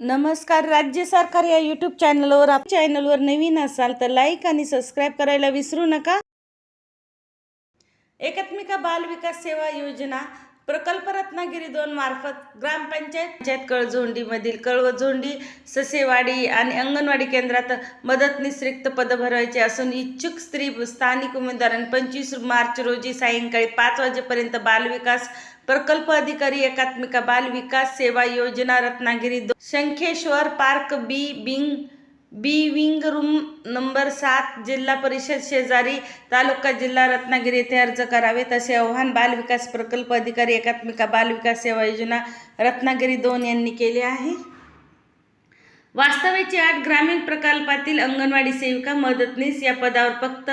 नमस्कार राज्य सरकार या यूट्यूब चॅनलवर आप चॅनलवर नवीन असाल तर लाईक आणि सबस्क्राईब करायला विसरू नका. एकात्मिका बाल विकास सेवा योजना प्रकल्प रत्नागिरी दोन मार्फत ग्रामपंचायत पंचायत कळझोंडीमधील कळवझोंडी ससेवाडी आणि अंगणवाडी केंद्रात मदतनीस रिक्त पद भरवायचे असून इच्छुक स्त्री स्थानिक उमेदवारांनी पंचवीस मार्च रोजी सायंकाळी पाच वाजेपर्यंत बालविकास प्रकल्प अधिकारी एकात्मिका बाल विकास सेवा योजना रत्नागिरी दो- Shankheshwar park B wing B wing room number सात जिल्हा परिषद शेजारी तालुका जिल्हा रत्नागिरी येथे अर्ज करावेत असे आव्हान बालविकास प्रकल्प अधिकारी एकात्मिका बालविकास सेवा योजना रत्नागिरी दोन यांनी केले आहे. वास्तव्याची आठ ग्रामीण प्रकल्पातील अंगणवाडी सेविका मदतनीस या पदावर फक्त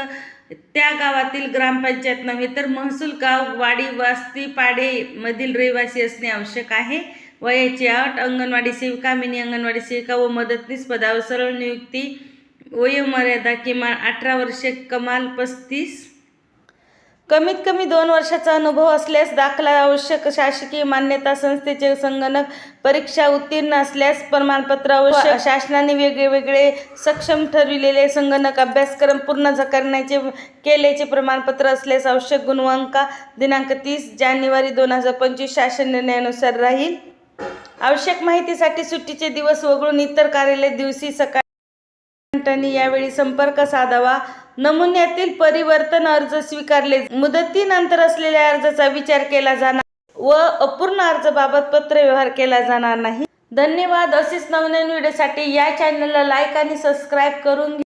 त्या गावातील ग्रामपंचायत नव्हे तर महसूल गाव वाडी वस्ती पाडेमधील रहिवासी असणे आवश्यक आहे. वयाची अट अंगणवाडी सेविका मिनी अंगणवाडी सेविका व मदतनीस पदावर सरळ नियुक्ती वयोमर्यादा किमान अठरा वर्षे कमाल पस्तीस. कमीत कमी दोन वर्षाचा अनुभव असल्यास दाखला आवश्यक शासकीय मान्यता संस्थेचे संगणक परीक्षा उत्तीर्ण असल्यास प्रमाणपत्र आवश्यक. शासनाने वेगळे वेगळे सक्षम ठरविलेले संगणक अभ्यासक्रम पूर्ण ज- करण्याचे केल्याचे प्रमाणपत्र असल्यास आवश्यक गुणवंका दिनांक तीस जानेवारी दोन हजार पंचवीस शासन निर्णयानुसार राहील. आवश्यक माहितीसाठी सुट्टीचे दिवस वगळून इतर कार्यालय दिवशी सकाळी यावेळी संपर्क साधावा. नमुन्यातील परिवर्तन अर्ज स्वीकारले. मुदतीनंतर असलेल्या अर्जाचा विचार केला जाणार व अपूर्ण अर्जाबाबत पत्रव्यवहार केला जाणार नाही. धन्यवाद. असेच नवनवीन व्हिडिओसाठी या चॅनलला लाईक आणि सबस्क्राईब करून